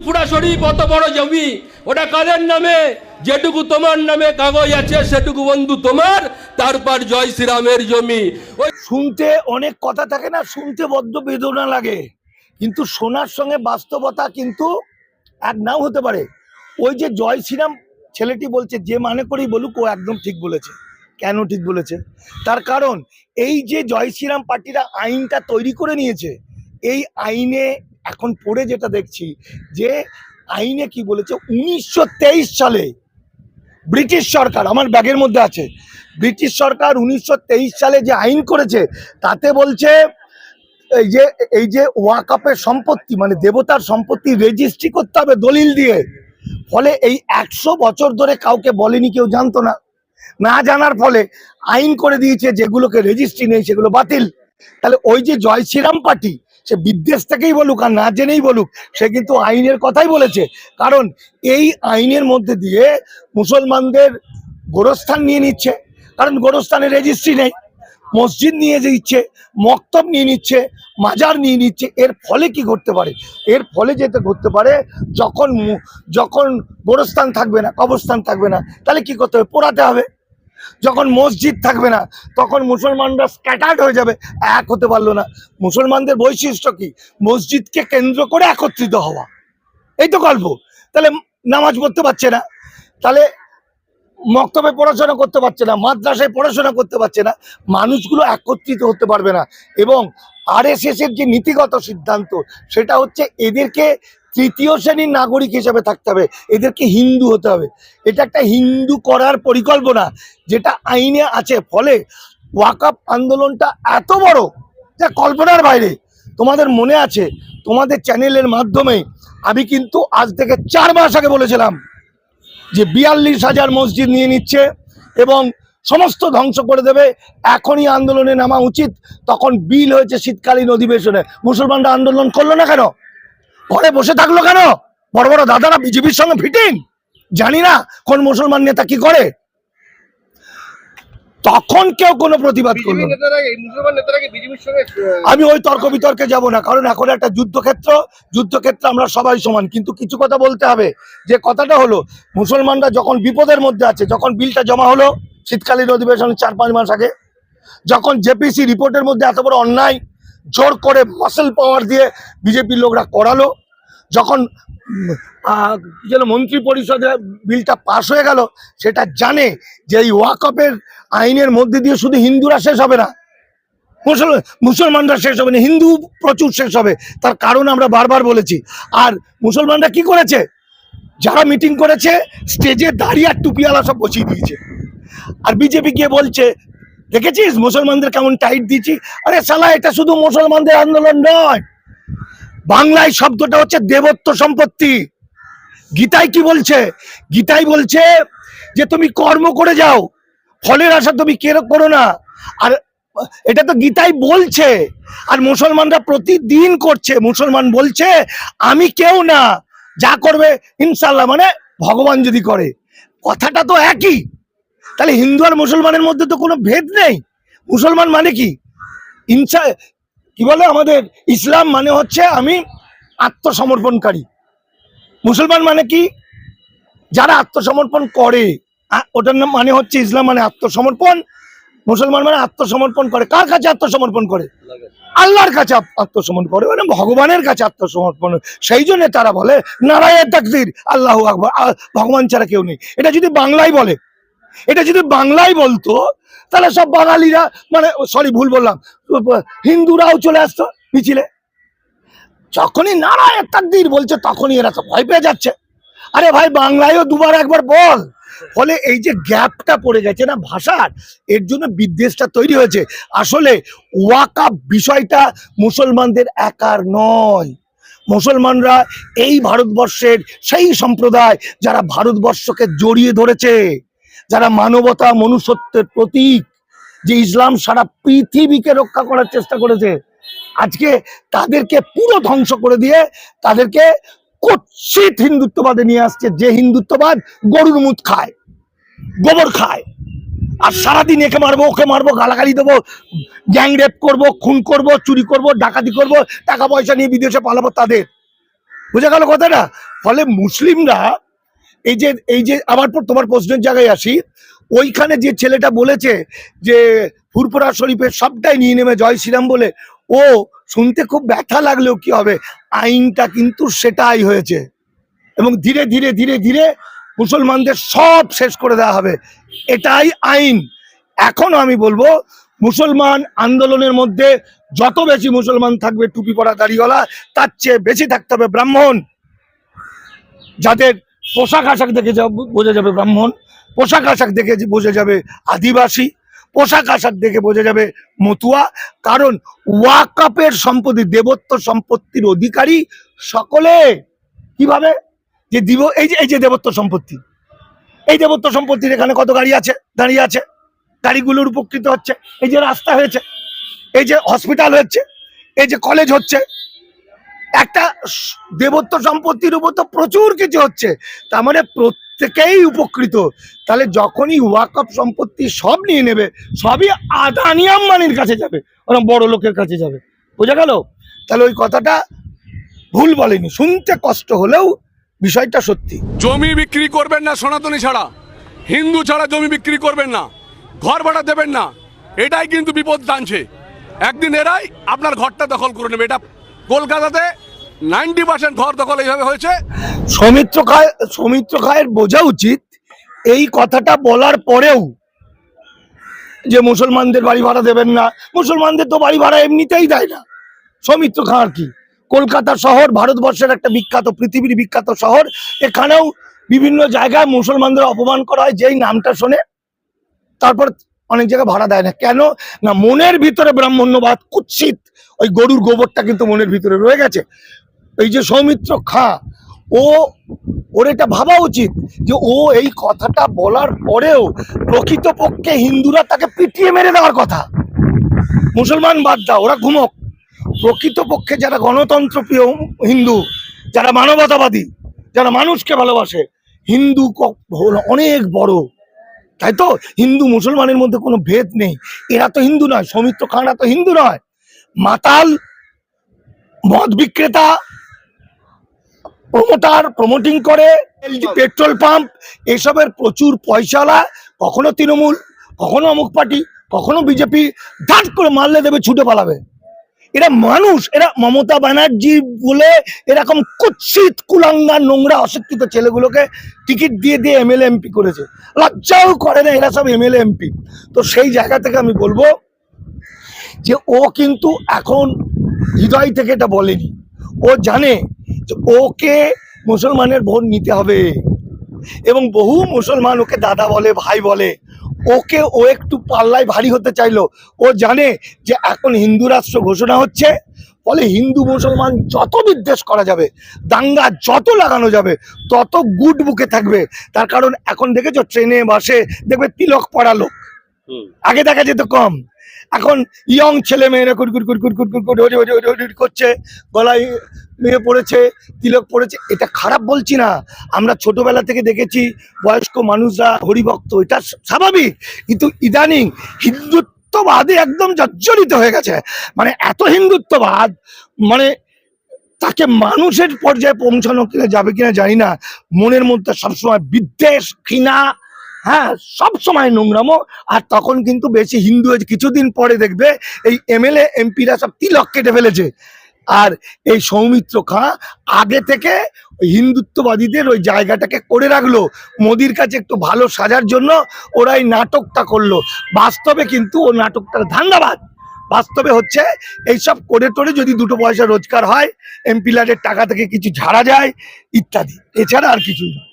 ফুড়াশড়ি কত বড় জমি। ওটা কাদের নামে? যেটুকু তোমার নামে কাগজ আছে, সেটুকু বন্ধু তোমার তারপর জয় শ্রীরামের জমি। ওই শুনতে অনেক কথা থাকে না, শুনতে বদ্ধ বেদনা লাগে। কিন্তু শোনার সঙ্গে বাস্তবতা কিন্তু এক নাও হতে পারে। ওই যে জয় শ্রীরাম ছেলেটি বলছে, যে মানে করেই বলুক, ও একদম ঠিক বলেছে। কেন ঠিক বলেছে? তার কারণ, এই যে জয় শ্রীরাম পার্টিরা আইনটা তৈরি করে নিয়েছে, এই আইনে এখন পড়ে যেটা দেখছি যে আইনে কি বলেছে, উনিশশো তেইশ সালে ব্রিটিশ সরকার, আমার ব্যাগের মধ্যে আছে, ব্রিটিশ সরকার উনিশশো তেইশ সালে যে আইন করেছে, তাতে বলছে এই যে এই যে ওয়াকাপের সম্পত্তি মানে দেবতার সম্পত্তি রেজিস্ট্রি করতে হবে দলিল দিয়ে, ফলে এই একশো বছর ধরে কাউকে বলেনি, কেউ জানতো না। না জানার ফলে আইন করে দিয়েছে যেগুলোকে রেজিস্ট্রি নেই, সেগুলো বাতিল। তাহলে ওই যে জয় শ্রীরাম পার্টি সে বিদ্বেষ থেকেই বলুক আর না জেনেই বলুক, সে কিন্তু আইনের কথাই বলেছে। কারণ এই আইনের মধ্যে দিয়ে মুসলমানদের গোরস্থান নিয়ে নিচ্ছে। কারণ গোরস্থানের রেজিস্ট্রি নেই, মসজিদ নিয়ে দিচ্ছে, মক্তব নিয়ে নিচ্ছে, মাজার নিয়ে নিচ্ছে। এর ফলে কি ঘটতে পারে? এর ফলে যেতে ঘটতে পারে, যখন যখন গোরস্থান থাকবে না, কবরস্থান থাকবে না, তাহলে কি করতে হবে? পোড়াতে হবে। যখন মসজিদ থাকবে না, তখন মুসলমানরা স্ক্যাটার্ড হয়ে যাবে, এক হতে পারল না। মুসলমানদের বৈশিষ্ট্য কি? মসজিদকে কেন্দ্র করে একত্রিত হওয়া। এই তো গল্প। তাহলে নামাজ পড়তে পারছে না। তাহলে মক্তবে পড়াশোনা করতে পারছে না, মাদ্রাসায় পড়াশোনা করতে পারছে না, মানুষগুলো একত্রিত হতে পারবে না। এবং আরএসএস এর যে নীতিগত সিদ্ধান্ত, সেটা হচ্ছে এদেরকে তৃতীয় শ্রেণির নাগরিক হিসেবে থাকতে হবে। এদেরকে হিন্দু হতে হবে। এটা একটা হিন্দু করার পরিকল্পনা যেটা আইনে আছে। ফলে ওয়াকাপ আন্দোলনটা এত বড় যা কল্পনার বাইরে। তোমাদের মনে আছে, তোমাদের চ্যানেলের মাধ্যমে আমি কিন্তু আজ থেকে চার মাস আগে বলেছিলাম যে বিয়াল্লিশ হাজার মসজিদ নিয়ে নিচ্ছে এবং সমস্ত ধ্বংস করে দেবে। এখনই আন্দোলনে নামা উচিত। তখন বিল হয়েছে শীতকালীন অধিবেশনে। মুসলমানরা আন্দোলন করল না কেন? ঘরে বসে থাকল কেন? বড় বড় দাদারা বিজেপির সঙ্গে ফিটিং জানি না কোন মুসলমান নেতা কি করে। তখন কেউ কোনো প্রতিবাদ করল আমি ওই তর্ক বিতর্কে যাব না কারণ এখন একটা যুদ্ধক্ষেত্র। যুদ্ধক্ষেত্রে আমরা সবাই সমান কিন্তু কিছু কথা বলতে হবে। যে কথাটা হলো মুসলমানরা যখন বিপদের মধ্যে আছে যখন বিলটা জমা হলো শীতকালীন অধিবেশনে চার পাঁচ মাস আগে যখন জেপিসি রিপোর্টের মধ্যে এত বড় অন্যায় জোর করে মাসেল পাওয়ার দিয়ে বিজেপির লোকরা করালো। যখন যেন মন্ত্রী পরিষদে বিলটা পাশ হয়ে গেল, সেটা জানে যে এই ওয়াকপের আইনের মধ্যে দিয়ে শুধু হিন্দুরা শেষ হবে না, মুসল- মুসলমানরা শেষ হবে না, হিন্দু প্রচুর শেষ হবে, তার কারণ আমরা বারবার বলেছি। আর মুসলমানরা কি করেছে? যারা মিটিং করেছে স্টেজে দাঁড়িয়ে আর টুপিওয়ালা সব বসিয়ে দিয়েছে। আর বিজেপি গিয়ে বলছে দেখেছিস? মুসলমানদের কেমন টাইট দিয়েছি? আরে সালা এটা শুধু মুসলমানদের আন্দোলন নয়। বাংলায় শব্দটা হচ্ছে দেবত্ব সম্পত্তি। গীতায় কি বলছে? গীতায় বলছে যে তুমি কর্ম করে যাও, ফলের আশা তুমি কেন করো না। আর, এটা তো গীতাই বলছে। আর মুসলমানরা প্রতিদিন করছে। মুসলমান বলছে, আমি কেউ না, যা করবে ইনশাল্লাহ মানে ভগবান যদি করে। কথাটা তো একই। তাহলে হিন্দু আর মুসলমানের মধ্যে তো কোনো ভেদ নেই। মুসলমান মানে কি? ইনসা, কি বলে আমাদের? ইসলাম মানে হচ্ছে আমি আত্মসমর্পণকারী। মুসলমান মানে কি? যারা আত্মসমর্পণ করে। ওটার নাম মানে হচ্ছে ইসলাম মানে আত্মসমর্পণ। মুসলমান মানে আত্মসমর্পণ করে। কার কাছে আত্মসমর্পণ করে? আল্লাহর কাছে আত্মসমর্পণ করে। মানে ভগবানের কাছে আত্মসমর্পণ। সেই জন্য তারা বলে নারায়ণ তাকদির, আল্লাহ আকবর। ভগবান ছাড়া কেউ নেই। এটা যদি বাংলায় বলে এটা যদি বাংলায় বলতো, তাহলে সব বাঙালিরা মানে সরি ভুল বললাম, হিন্দুরাও চলে আসতো মিছিলে। যখনই নারায়ণ তাকদির বলছে, তখনই এরা তো ভয় পেয়ে যাচ্ছে। আরে ভাই, বাংলায়ও দুবার একবার বল। ফলে এই যে গ্যাপটা পড়ে গেছে না ভাষার, এর জন্য বিদ্বেষটা তৈরি হয়েছে। আসলে ওয়াকাপ বিষয়টা মুসলমানদের একার নয়। মুসলমানরা এই ভারতবর্ষের সেই সম্প্রদায় যারা ভারতবর্ষকে জড়িয়ে ধরেছে। যারা মানবতা মনুষ্যত্বের প্রতীক, যে ইসলাম সারা পৃথিবীকে রক্ষা করার চেষ্টা করেছে, আজকে তাদেরকে পুরো ধ্বংস করে দিয়ে তাদেরকে কুৎসিত হিন্দুত্ববাদে নিয়ে আসছে, যে হিন্দুত্ববাদ গরুর মুখ খায়, গোবর খায়। আর সারাদিন একে মারবো, ওকে মারবো, গালাগালি দেবো, গ্যাং রেপ করব, খুন করব, চুরি করব, ডাকাতি করব, টাকা পয়সা নিয়ে বিদেশে পালাবো তাদের। বোঝা গেল কথাটা? ফলে মুসলিমরা এই যে এই যে আবার পর তোমার প্রশ্নের জায়গায় আসি। ওইখানে যে ছেলেটা বলেছে যে ফুরপুরা শরীফের সবটাই নিয়ে নেবে জয় শ্রীরাম বলে, ও শুনতে খুব ব্যথা লাগলেও কি হবে? আইনটা কিন্তু সেটাই হয়েছে। এবং ধীরে ধীরে ধীরে ধীরে মুসলমানদের সব শেষ করে দেওয়া হবে। এটাই আইন। এখনও আমি বলব, মুসলমান আন্দোলনের মধ্যে যত বেশি মুসলমান থাকবে, টুপি পরা দাড়িওয়ালা, তার চেয়ে বেশি থাকতে হবে ব্রাহ্মণ। যাদের পোশাক আশাক দেখে যা বোঝা যাবে ব্রাহ্মণ। পোশাক আশাক দেখে বোঝা যাবে আদিবাসী। পোশাক আশাক দেখে বোঝা যাবে মতুয়া। কারণ ওয়াকাপের সম্পত্তি, দেবত্ব সম্পত্তির অধিকারী সকলে। কীভাবে? যে দিব, এই যে এই যে দেবত্ব সম্পত্তি। এই দেবত্ব সম্পত্তির এখানে কত গাড়ি আছে? দাঁড়িয়ে আছে। গাড়িগুলোর উপকৃত হচ্ছে। এই যে রাস্তা হয়েছে। এই যে হসপিটাল হচ্ছে। এই যে কলেজ হচ্ছে। একটা দেবত্ব সম্পত্তির উপর তো প্রচুর কিছু হচ্ছে। তার মানে প্রত্যেকেই উপকৃত। তাহলে যখনই ওয়াকফ সম্পত্তি সব নিয়ে নেবে, সবই আদানি আম্বানির কাছে যাবে ওরকম বড় লোকের কাছে যাবে। বোঝা গেল? তাহলে ওই কথাটা ভুল বলেনি। শুনতে কষ্ট হলেও বিষয়টা সত্যি। জমি বিক্রি করবেন না সনাতনী ছাড়া। হিন্দু ছাড়া জমি বিক্রি করবেন না। ঘর ভাড়া দেবেন না। এটাই কিন্তু বিপদ টানছে। একদিন এরাই আপনার ঘরটা দখল করে নেবে। এটা কলকাতাতে নাইনটি পার্সেন্ট ঘর দখল এইভাবে হয়েছে। সৌমিত্র খায়, সৌমিত্র খায়ের বোঝা উচিত এই কথাটা বলার পরেও যে মুসলমানদের বাড়ি ভাড়া দেবেন না। মুসলমানদের তো বাড়ি ভাড়া এমনিতেই দেয় না। সৌমিত্র খাঁর কি? কলকাতা শহর ভারতবর্ষের একটা বিখ্যাত, পৃথিবীর বিখ্যাত শহর। এখানেও বিভিন্ন জায়গায় মুসলমানদের অপমান করা হয়, যেই নামটা শোনে। তারপর অনেক জায়গায় ভাড়া দেয় না। কেন? না, মনের ভিতরে ব্রাহ্মণ্যবাদ, কুৎসিত। ওই গরুর গোবরটা কিন্তু মনের ভিতরে রয়ে গেছে। এই যে সৌমিত্র খাঁ, ও, ওর এটা ভাবা উচিত যে ও এই কথাটা বলার পরেও প্রকৃতপক্ষে হিন্দুরা তাকে পিটিয়ে মেরে দেওয়ার কথা। মুসলমান বাদ দাও, ওরা ঘুমক। প্রকৃতপক্ষে যারা গণতন্ত্র প্রিয় হিন্দু, যারা মানবতাবাদী, যারা মানুষকে ভালোবাসে, হিন্দু অনেক বড়। তাই তো? হিন্দু মুসলমানের মধ্যে কোনো ভেদ নেই। এরা তো হিন্দু নয়, সৌমিত্র খাঁরা তো হিন্দু নয়। মাতাল, মদ বিক্রেতা প্রমোটার প্রমোটিং করে পেট্রোল পাম্প এসবের প্রচুর পয়সালা কখনো তৃণমূল কখনো অমুক পার্টি কখনো বিজেপি ধাট করে মারলে দেবে ছুটে পালাবে। এরা মানুষ এরা মমতা ব্যানার্জি বলে এরকম কুৎসিত কুলাঙ্গা নোংরা অশিক্ষিত ছেলেগুলোকে টিকিট দিয়ে দিয়ে এমএলএ এমপি করেছে। লজ্জাও করে না এরা সব এমএলএ এমপি তো সেই জায়গা থেকে আমি বলব যে ও কিন্তু এখন হৃদয় থেকে এটা বলেনি। ও জানে ওকে মুসলমানের ভোট নিতে হবে। এবং বহু মুসলমান ওকে দাদা বলে ভাই বলে। ওকে ও একটু পাল্লায় ভারী হতে চাইলো। ও জানে যে এখন হিন্দু রাষ্ট্র ঘোষণা হচ্ছে ফলে হিন্দু মুসলমান যত বিদ্বেষ করা যাবে দাঙ্গা যত লাগানো যাবে তত গুড বুকে থাকবে। তার কারণ এখন দেখেছ ট্রেনে বাসে দেখবে তিলক পড়া লোক। আগে দেখা যেত কম। এখন ইয়ং ছেলে মেয়েরা কুরকুর কুরকুর করে ওরে ওরে ওরে ওরে করছে, গলায় মেয়ে পড়েছে, তিলক পড়েছে, এটা খারাপ বলছি না। আমরা ছোটবেলা থেকে দেখেছি বয়স্ক মানুষরা হরিভক্ত, এটা স্বাভাবিক। কিন্তু ইদানিং হিন্দুত্ববাদে একদম জর্জরিত হয়ে গেছে। মানে এত হিন্দুত্ববাদ মানে তাকে মানুষের পর্যায়ে পৌঁছানো কিনা যাবে কিনা জানি না। মনের মধ্যে সবসময় বিদ্বেষ, ঘৃণা হ্যাঁ সব সময় নোংরামো। আর তখন কিন্তু বেশি হিন্দু হয়েছে। কিছুদিন পরে দেখবে এই এমএলএ, এমপিরা সব তিলক কেটে ফেলেছে। আর এই সৌমিত্র খাঁ আগে থেকে হিন্দুত্ববাদীদের ওই জায়গাটাকে করে রাখল। মোদির কাছে একটু ভালো সাজার জন্য ওরা এই নাটকটা করল। বাস্তবে কিন্তু ও নাটকটার ধান্দাবাদ। বাস্তবে হচ্ছে এইসব করে টোরে যদি দুটো পয়সা রোজগার হয়, এমপিলারের টাকা থেকে কিছু ঝাড়া যায়, ইত্যাদি। এছাড়া আর কিছুই না।